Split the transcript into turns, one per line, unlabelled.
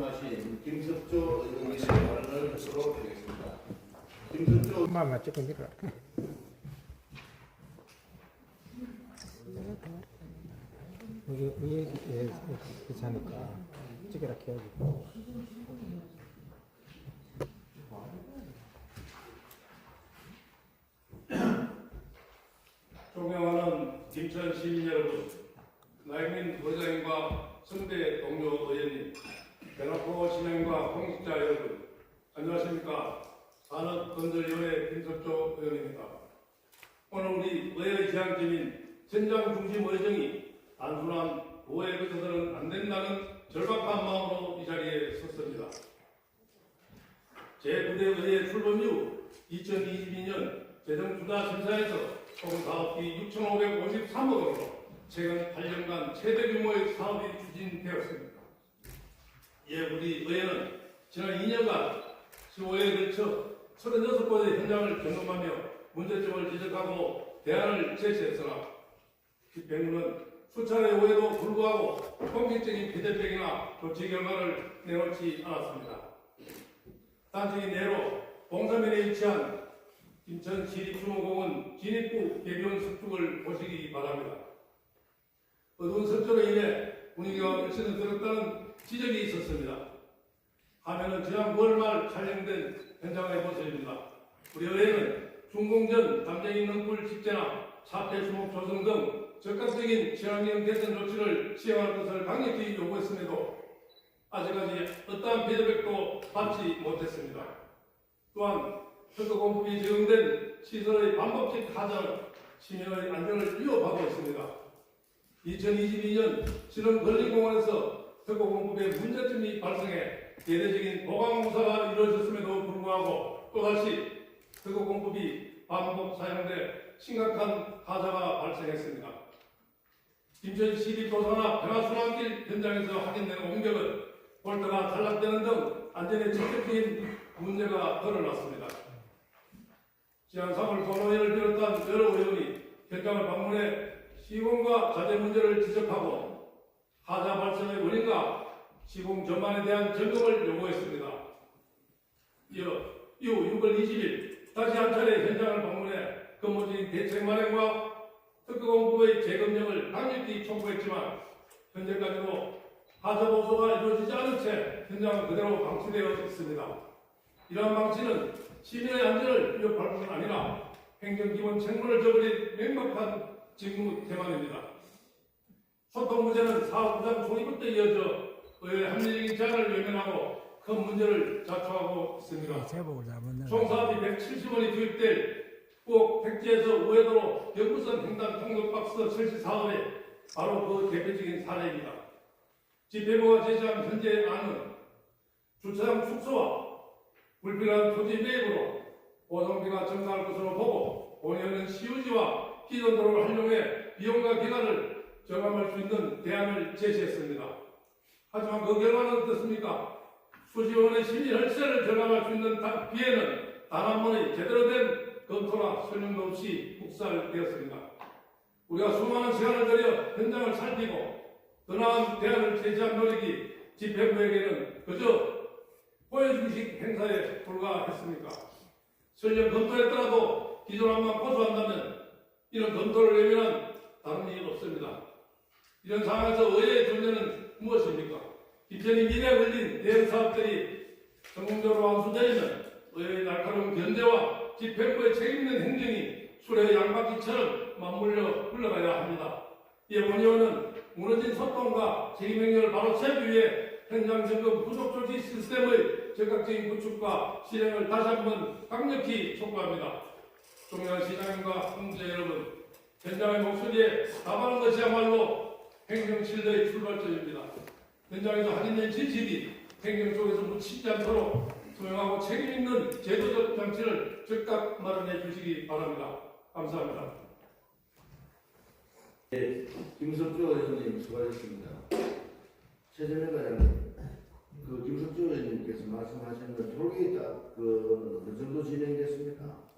말씀하신 김석조 의원님의 발언을 듣도록 하겠습니다.
김석조 엄마만 조금 밀어. 위에 위에 괜찮으니까 찌개라 해야지.
존경하는 김천 시민 여러분, 라이민 도장과 선배 동료 의원님. 대놓고 시민과 공직자 여러분, 안녕하십니까? 산업건설위원회 김석조 의원입니다. 오늘 우리 의회 지향점인 현장 중심 의정이 단순한 도에 그쳐서는 안 된다는 절박한 마음으로 이 자리에 섰습니다. 제9대 의회 출범 이후 2022년 재정투자심사에서 총 사업비 6,553억 원으로 최근 8년간 최대 규모의 사업이 추진되었습니다. 이에 우리 의회는 지난 2년간 15회에 걸쳐 36곳의 현장을 점검하며 문제점을 지적하고 대안을 제시했으나 집행부는 수차례 오해도 불구하고 공식적인 피드백이나 조치 결과를 내놓지 않았습니다. 단지 내로 봉사면에 위치한 인천 시립중공원 진입구 개변 석축을 보시기 바랍니다. 어두운 석조로 인해 분위기가 얼씬 들었다는 지적이 있었습니다. 화면은 지난 9월 말 촬영된 현장의 모습입니다. 우리 의회는 중공전 담쟁이 능불 집재나 사태 수목 조성 등 적극적인 친환경 개선 조치를 시행할 것을 강력히 요구했음에도 아직까지 어떠한 피드백도 받지 못했습니다. 또한 특허 공급이 적용된 시설의 반복적 하자는 시민의 안전을 위협하고 있습니다. 2022년 신흥 건립공원에서 특허 공급에 문제점이 발생해 대대적인 보강 공사가 이루어졌음에도 불구하고 또다시 특허 공급이 반복 사용돼 심각한 하자가 발생했습니다. 김천 시립 도서나 변화순환길 현장에서 확인된 공격은 볼트가 탈락되는 등 안전에 직접적인 문제가 드러났습니다. 지난 3월 본회의를 비롯한 여러 의원이 현장을 방문해 시공과 자재 문제를 지적하고 하자 발생의 원인과 시공 전반에 대한 점검을 요구했습니다. 이어 이후 6월 20일 다시 한 차례 현장을 방문해 근본적인 대책 마련과 특허 공급의 재검증을 강력히 촉구했지만 현재까지도 하자 보수가 이루어지지 않은 채 현장은 그대로 방치되어 있습니다. 이러한 방치는 시민의 안전을 위협할 뿐 아니라 행정기본 책무를 저버린 명백한 직무 태만입니다. 소통 문제는 사업 부장 초기부터 이어져 의회 합리적인 제안을 외면하고 큰 문제를 자초하고 있습니다.
제복을 잡았네.
총 사업이 170원이 투입될 꼭 택지에서 우회도로 연구선 횡단 통로박스 설치 사업에 바로 그 대표적인 사례입니다. 집회부가 제시한 현재 안은 주차장 축소와 불필요한 토지 매입으로 보상비가 증가할 것으로 보고 본의원은 시유지와 기존 도로를 활용해 비용과 기간을 절감할 수 있는 대안을 제시했습니다. 하지만 그 결과는 어떻습니까? 수십 원의 시민 혈세를 절감할 수 있는 단- 기회는 단 한 번의 제대로 된 검토나 설명도 없이 묵살되었습니다. 우리가 수많은 시간을 들여 현장을 살피고 더 나은 대안을 제시한 노력이 집행부에게는 그저 보여주기식 행사에 불과했습니까? 설령 검토했더라도 기존 안만 고수한다면 이런 검토를 외면한 다른 일 없습니다. 이런 상황에서 의회의 존재는 무엇입니까? 이편이 미래에 걸린 대형 사업들이 성공적으로 완수되면 의회의 날카로운 견제와 집행부의 책임있는 행정이 수레의 양바퀴처럼 맞물려 흘러가야 합니다. 이에 본의원은 무너진 소통과 책임 행정을 바로 세우기 위해 현장 점검 부속 조치 시스템의 적극적인 구축과 실행을 다시 한번 강력히 촉구합니다. 존경하는 시장님과 홍제 여러분, 현장의 목소리에 답하는 것이야말로 행정 신뢰의 출발점입니다. 현장에서 확인된 진실이 행정 쪽에서 묻히지 않도록 투명하고 책임있는 제도적 장치를 즉각 마련해 주시기 바랍니다. 감사합니다.
김석주 의원님 수고하셨습니다. 최재명 과장님, 그 김석주 의원님께서 말씀하신 그 톨게이트 그 어느 정도 진행됐습니까?